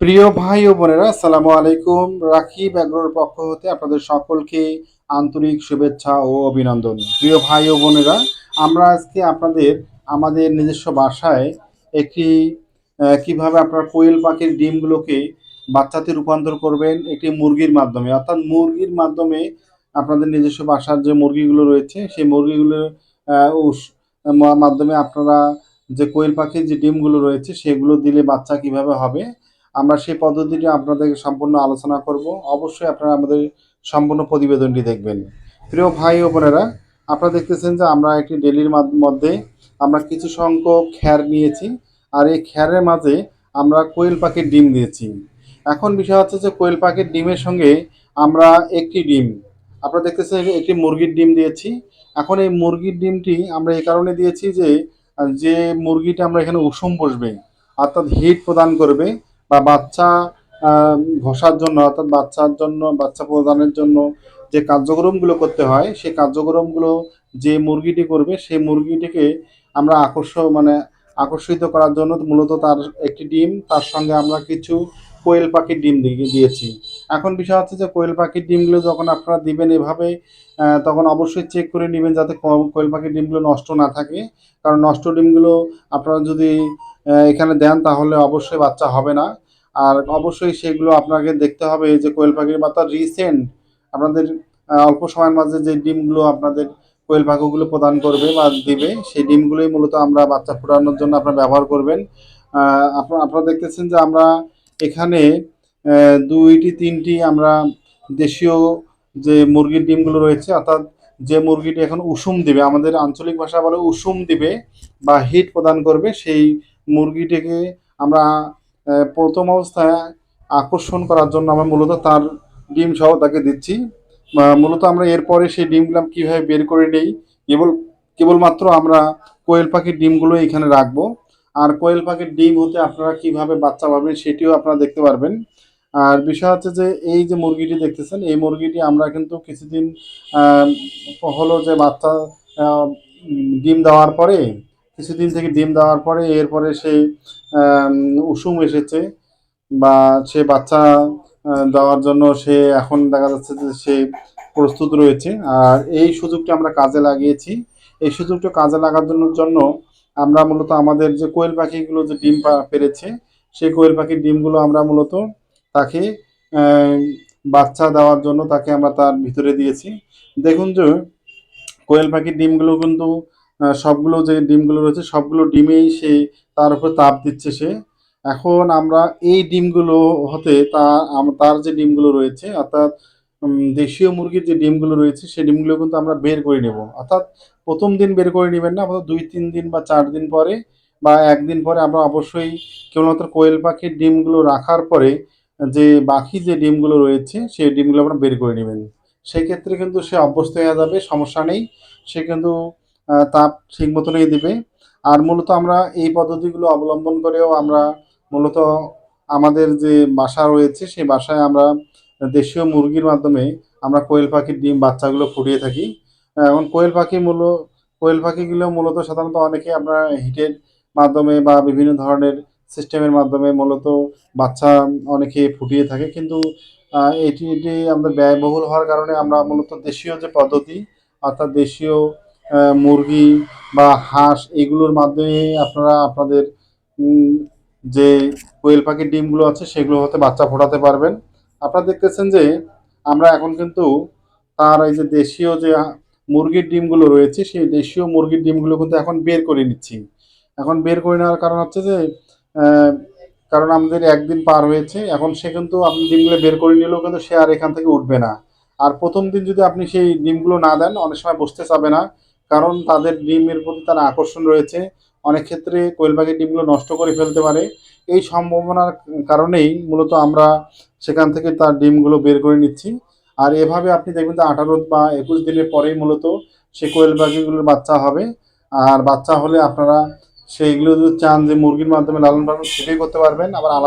প্রিয় ভাই ও বোনেরা, আসসালামু আলাইকুম। রাকিব অ্যাগ্রোর পক্ষ হতে আপনাদের সকলকে আন্তরিক শুভেচ্ছা ও অভিনন্দন। প্রিয় ভাই ও বোনেরা, আমরা আজকে আপনাদের, আমাদের নিজস্ব বাসায় একটি কীভাবে আপনারা কোয়েল পাখির ডিমগুলোকে বাচ্চাতে রূপান্তর করবেন, একটি মুরগির মাধ্যমে। অর্থাৎ মুরগির মাধ্যমে আপনাদের নিজস্ব বাসার যে মুরগিগুলো রয়েছে, সেই মুরগিগুলোর মাধ্যমে আপনারা যে কোয়েল পাখির যে ডিমগুলো রয়েছে, সেগুলো দিলে বাচ্চা কীভাবে হবে আমরা সেই পদ্ধতিটি আপনাদের সম্পূর্ণ আলোচনা করব। অবশ্যই আপনারা আমাদের সম্পূর্ণ প্রতিবেদনটি দেখবেন। প্রিয় ভাই ও বোনেরা, আপনারা দেখতেছেন যে আমরা একটি ডেলির মধ্যে আমরা কিছু সংখ্যক খ্যার নিয়েছি আর এই খ্যারের মাঝে আমরা কোয়েল পাখির ডিম দিয়েছি। এখন বিষয় হচ্ছে যে কোয়েল পাখির ডিমের সঙ্গে আমরা একটি ডিম, আপনারা দেখতেছেন একটি মুরগির ডিম দিয়েছি। এখন এই মুরগির ডিমটি আমরা এই কারণে দিয়েছি যে যে মুরগিটা আমরা এখানে উষুম বসবে অর্থাৎ হিট প্রদান করবে বা বাচ্চা ঘষার জন্য অর্থাৎ বাচ্চার জন্য, বাচ্চা প্রদানের জন্য যে কার্যক্রমগুলো করতে হয়, সেই কার্যক্রমগুলো যে মুরগিটি করবে, সেই মুরগিটিকে আমরা আকর্ষণ মানে আকর্ষিত করার জন্য মূলত তার একটি ডিম, তার সঙ্গে আমরা কিছু কোয়েল পাখির ডিম দিয়ে দিয়েছি। এখন বিষয় হচ্ছে যে কোয়েল পাখির ডিমগুলো যখন আপনারা দিবেন এভাবে তখন অবশ্যই চেক করে নেবেন যাতে কোয়েল পাখির ডিমগুলো নষ্ট না থাকে। কারণ নষ্ট ডিমগুলো আপনারা যদি এখানে দেন তাহলে অবশ্যই বাচ্চা হবে না। আর অবশ্যই সেগুলো আপনাকে দেখতে হবে যে কোয়েল পাখির বাচ্চা রিসেন্ট আপনাদের অল্প সময়ের মাঝে যে ডিমগুলো আপনাদের কোয়েল পাখিগুলো প্রদান করবে বা দিবে, সেই ডিমগুলোই মূলত আমরা বাচ্চা ফোটানোর জন্য আপনারা ব্যবহার করবেন। আপনারা দেখতেছেন যে আমরা এখানে দুইটি, তিনটি আমরা দেশীয় যে মুরগির ডিমগুলো রয়েছে, অর্থাৎ যে মুরগিটি এখন উষুম দিবে, আমাদের আঞ্চলিক ভাষা বলে উষুম দিবে বা হিট প্রদান করবে, সেই মুরগিটিকে আমরা প্রথম অবস্থায় আকর্ষণ করার জন্য আমরা মূলত তার ডিম সহ তাকে দিচ্ছি। মূলত আমরা এরপরে সেই ডিমগুলো কীভাবে বের করে নেই, কেবল, কেবলমাত্র আমরা কোয়েল পাখির ডিমগুলো এখানে রাখব। আর কোয়েল পাখির ডিম হতে আপনারা কীভাবে বাচ্চা পাবেন সেটিও আপনারা দেখতে পারবেন। আর বিষয় হচ্ছে যে, এই যে মুরগিটি দেখতেছেন, এই মুরগিটি আমরা কিন্তু কিছুদিন হলো যে বাচ্চা ডিম দেওয়ার পরে কিছুদিন থেকে ডিম দেওয়ার পরে এরপরে সে উষুম এসেছে বা সে বাচ্চা দেওয়ার জন্য সে এখন দেখা যাচ্ছে যে সে প্রস্তুত রয়েছে। আর এই সুযোগটা আমরা কাজে লাগিয়েছি। এই সুযোগটা কাজে লাগানোর জন্য আমরা মূলত আমাদের যে কোয়েল পাখিগুলো যে ডিম পেরেছে, সেই কোয়েল পাখির ডিমগুলো আমরা মূলত তাকে বাচ্চা দেওয়ার জন্য তাকে আমরা তার ভিতরে দিয়েছি। দেখুন যে কোয়েল পাখির ডিমগুলো কিন্তু সবগুলো যে ডিমগুলো রয়েছে, সবগুলো ডিমেই সে তার উপর তাপ দিচ্ছে সে। এখন আমরা এই ডিমগুলো হতে তা তার যে ডিমগুলো রয়েছে, অর্থাৎ দেশীয় মুরগির যে ডিমগুলো রয়েছে সেই ডিমগুলো কিন্তু আমরা বের করে নেব। অর্থাৎ, প্রথম দিন বের করে নেবেন না অর্থাৎ দুই, তিন দিন বা চার দিন পরে বা একদিন পরে আমরা অবশ্যই কেবলমাত্র কোয়েল পাখির ডিমগুলো রাখার পরে, যে বাকি যে ডিমগুলো রয়েছে সেই ডিমগুলো আমরা বের করে নেবেন। সেক্ষেত্রে কিন্তু সে অভ্যস্ত হয়ে যাবে, সমস্যা নেই। সে কিন্তু তাপ ঠিক মতনই দিবে। আর মূলত আমরা এই পদ্ধতিগুলো অবলম্বন করেও আমরা মূলত আমাদের যে বাসা রয়েছে, সেই বাসায় আমরা দেশীয় মুরগির মাধ্যমে আমরা কোয়েল পাখির ডিম, বাচ্চাগুলো ফুটিয়ে থাকি। এখন কোয়েল পাখি মূল, কোয়েল পাখিগুলো মূলত সাধারণত অনেকে আমরা হিটের মাধ্যমে বা বিভিন্ন ধরনের সিস্টেমের মাধ্যমে মূলত বাচ্চা অনেকে ফুটিয়ে থাকে। কিন্তু এটি এটি আমাদের ব্যয়বহুল হওয়ার কারণে আমরা মূলত দেশীয় যে পদ্ধতি, অর্থাৎ দেশীয় মুরগি বা হাঁস এগুলোর মাধ্যমে আপনারা আপনাদের যে কোয়েল পাখির ডিমগুলো আছে সেগুলো হতে বাচ্চা ফোটাতে পারবেন। আপনারা দেখতেছেন যে আমরা এখন কিন্তু তার এই যে দেশীয় যে মুরগির ডিমগুলো রয়েছে, সেই দেশীয় মুরগির ডিমগুলো কিন্তু এখন বের করে নিচ্ছি। এখন বের করে নেওয়ার কারণ হচ্ছে যে কারণ আমাদের একদিন পার হয়েছে, এখন সে কিন্তু আপনি ডিমগুলো বের করে নিলেও কিন্তু সে আর এখান থেকে উঠবে না। আর প্রথম দিন যদি আপনি সেই ডিমগুলো না দেন, অনেক সময় বসতে চাবে না কারণ তাদের ডিমের প্রতি তার আকর্ষণ রয়েছে। অনেক ক্ষেত্রে কোয়েল পাখির ডিমগুলো নষ্ট করে ফেলতে পারে। এই সম্ভাবনার কারণেই মূলত আমরা সেখান থেকে তার ডিমগুলো বের করে নিচ্ছি। আর এভাবে আপনি দেখবেন যে আঠারো বা একুশ দিনের পরেই মূলত সে কোয়েল পাখিগুলোর বাচ্চা হবে। আর বাচ্চা হলে আপনারা সেইগুলো যদি চান যে মুরগির মাধ্যমে লালন পালন সেটাই করতে পারবেন। আবার আলাদা